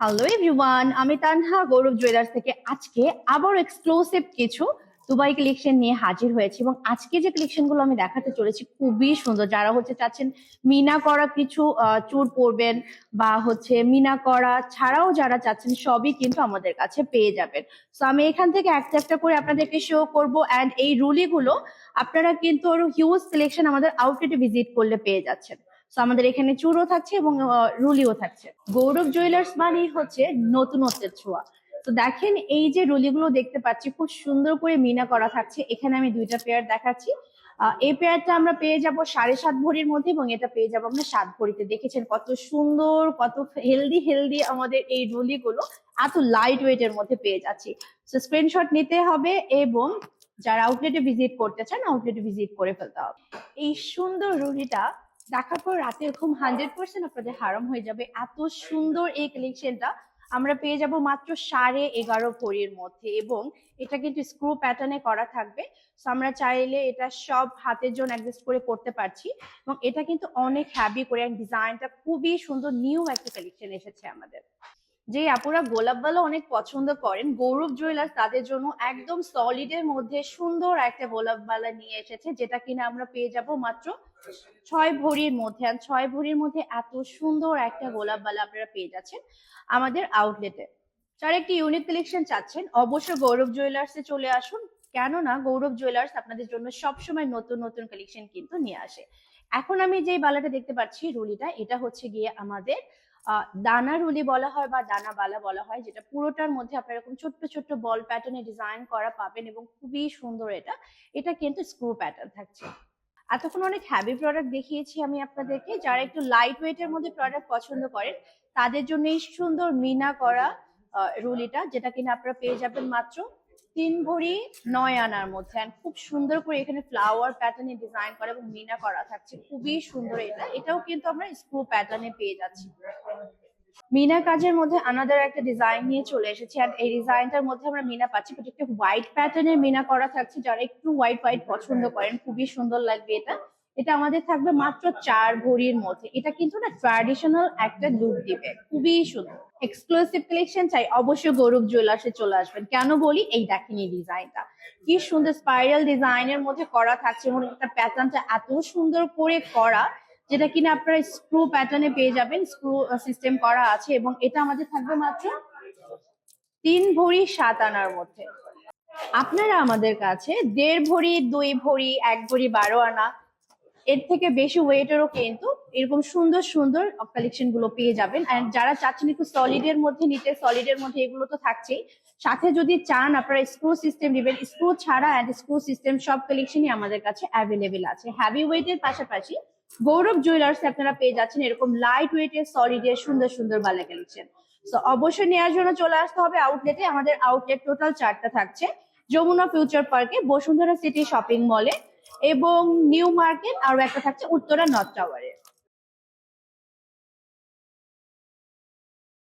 Hello everyone আমি তানহা গৌরব jewellers থেকে আজকে আবার এক্সক্লুসিভ কিছু দুবাই কালেকশন নিয়ে হাজির হয়েছি এবং আজকে যে কালেকশনগুলো আমি দেখাতে চলেছি খুবই সুন্দর। যারা হচ্ছে চাচ্ছেন মিনা করা কিছু চুর পরবেন বা হচ্ছে মিনা করা ছাড়াও যারা চাচ্ছেন সবই কিন্তু আমাদের কাছে পেয়ে যাবেন। তো আমি এখান থেকে একটা একটা করে আপনাদেরকে শো করব অ্যান্ড এই রুলিগুলো আপনারা কিন্তু হিউজ সিলেকশন আমাদের আউটলেটে ভিজিট করলে পেয়ে যাচ্ছেন। তো আমাদের এখানে চুরও থাকছে এবং রুলিও থাকছে। গৌরব জুয়েলার্স মানে হচ্ছে নতুনত্বের ছোঁয়া। তো দেখেন, এই যে রুলিগুলো দেখতে পাচ্ছি, খুব সুন্দর করে মিনা করা থাকছে। এখানে আমি দুইটা পেয়ার দেখাচ্ছি। এই পেয়ারটা আমরা পেয়ে যাব সাড়ে সাত ভরির মধ্যে এবং এটা পেয়ে যাব আমরা সাত ভরিতে। দেখেছেন কত সুন্দর, কত হেলদি হেলদি আমাদের এই রুলিগুলো। এত লাইট ওয়েটের মধ্যে পেয়ে যাচ্ছি। তো স্ক্রিনশট নিতে হবে এবং যারা আউটলেটে ভিজিট করতে চান আউটলেটে ভিজিট করে ফেলতে হবে। এই সুন্দর রুলিটা দেখার পর রাতে এরকম হান্ড্রেড পার্সেন্ট আপনাদের হারাম হয়ে যাবে। এত সুন্দর এই কালেকশনটা আমরা পেয়ে যাব মাত্র সাড়ে এগারো ভরির মধ্যে এবং এটা কিন্তু স্ক্রু প্যাটার্নে করা থাকবে। তো আমরা চাইলে এটা সব হাতের জন্য অ্যাডজাস্ট করে করতে পারছি এবং এটা কিন্তু অনেক হ্যাভি করে ডিজাইনটা খুবই সুন্দর নিউ একটা কালেকশন এসেছে আমাদের। যে আপুরা গোলাপ বালা অনেক পছন্দ করেন, গৌরব জুয়েলার্স তাদের জন্য একদম সলিডের মধ্যে সুন্দর একটা গোলাপ বালা নিয়ে এসেছে, যেটা কিনা আমরা পেয়ে যাব মাত্র ছয় ভরির মধ্যে। আর ছয় ভরির মধ্যে এত সুন্দর একটা গোলাপ বালা আপনারা পেয়ে যাচ্ছেন আমাদের আউটলেটে যারা একটি ইউনিক কালেকশন চাচ্ছেন, অবশ্যই গৌরব জুয়েলার্সে চলে আসুন। কেননা গৌরব জুয়েলার্স আপনাদের জন্য সবসময় নতুন নতুন কালেকশন কিন্তু নিয়ে আসে। এখন আমি যে বালাটা দেখতে পাচ্ছি রুলিটা, এটা হচ্ছে গিয়ে আমাদের দানা রুলি বলা হয় বা দানা বালা বলা হয়, যেটা পুরোটার মধ্যে আপনারা এরকম ছোট্ট ছোট্ট বল প্যাটার্নে ডিজাইন করা পাবেন এবং খুবই সুন্দর এটা। এটা কিন্তু স্ক্রু প্যাটার্ন থাকছে। এতক্ষণ অনেক হ্যাভি প্রোডাক্ট দেখিয়েছি আমি আপনাদেরকে। যারা একটু লাইট ওয়েটের মধ্যে প্রোডাক্ট পছন্দ করেন, তাদের জন্য এই সুন্দর মিনা করা রুলিটা, যেটা কিনা আপনারা পেয়ে যাবেন মাত্র তিন ভরি নয় আনার মধ্যে। খুব সুন্দর করে এখানে ফ্লাওয়ার প্যাটার্নে ডিজাইন করা এবং মিনা করা থাকছে। খুবই সুন্দর এটা। এটাও কিন্তু আমরা স্ক্রু প্যাটার্নে পেয়ে যাচ্ছি। মিনা কাজের মধ্যে আনাদার একটা ডিজাইন নিয়ে চলে এসেছি। আর এই ডিজাইনটার মধ্যে আমরা মিনা পাচ্ছি। বাট একটা হোয়াইট প্যাটার্নের মিনা করা থাকছে। যারা একটু হোয়াইট হোয়াইট পছন্দ করেন, খুবই সুন্দর লাগবে এটা। এটা আমাদের থাকবে মাত্র চার ভরির মধ্যে। এটা কিন্তু না ট্র্যাডিশনাল একটা লুক দিবে। খুবই সুন্দর। এক্সক্লুসিভ কালেকশন চাই, অবশ্যই গৌরব জুয়েলার্সে চলে আসবেন। কেন বলি? এই দেখেন এই ডিজাইনটা কি সুন্দর স্পাইরাল ডিজাইনের মধ্যে করা থাকছে এবং একটা প্যাটার্নটা এত সুন্দর করে করা, যেটা কিনা আপনারা স্ক্রু প্যাটার্নে পেয়ে যাবেন। স্ক্রু সিস্টেম করা আছে এবং এটা আমাদের থাকবে মাত্র তিন ভরি সাত আনার মধ্যে। আপনারা আমাদের কাছে দেড় ভরি দুই ভরি এক ভরি বারো আনা এর থেকে বেশি ওয়েটেরও কিন্তু এরকম সুন্দর সুন্দর কালেকশনগুলো পেয়ে যাবেন। আর যারা চাচ্ছেন একটু সলিড এর মধ্যে নিতে সলিড এর মধ্যে এগুলো তো থাকছেই। সাথে যদি চান, আপনারা স্ক্রু সিস্টেম নেবেন। স্ক্রু ছাড়া অ্যান্ড স্ক্রু সিস্টেম সব কালেকশনই আমাদের কাছে অ্যাভেলেবেল আছে। হ্যাভি ওয়েটের পাশাপাশি গৌরব জুয়েলার্স আপনারা পেয়ে যাচ্ছেন এরকম লাইট ওয়েট ওয়েটের সলিডের সুন্দর সুন্দর বালা কালেকশন তো অবশ্যই নেওয়ার জন্য চলে আসতে হবে আউটলেটে আমাদের আউটলেট টোটাল চারটা থাকছে। যমুনা ফিউচার পার্কে বসুন্ধরা সিটি শপিং মলে এবং নিউ মার্কেট আর একটা থাকছে উত্তরা নর্থ টাওয়ারে।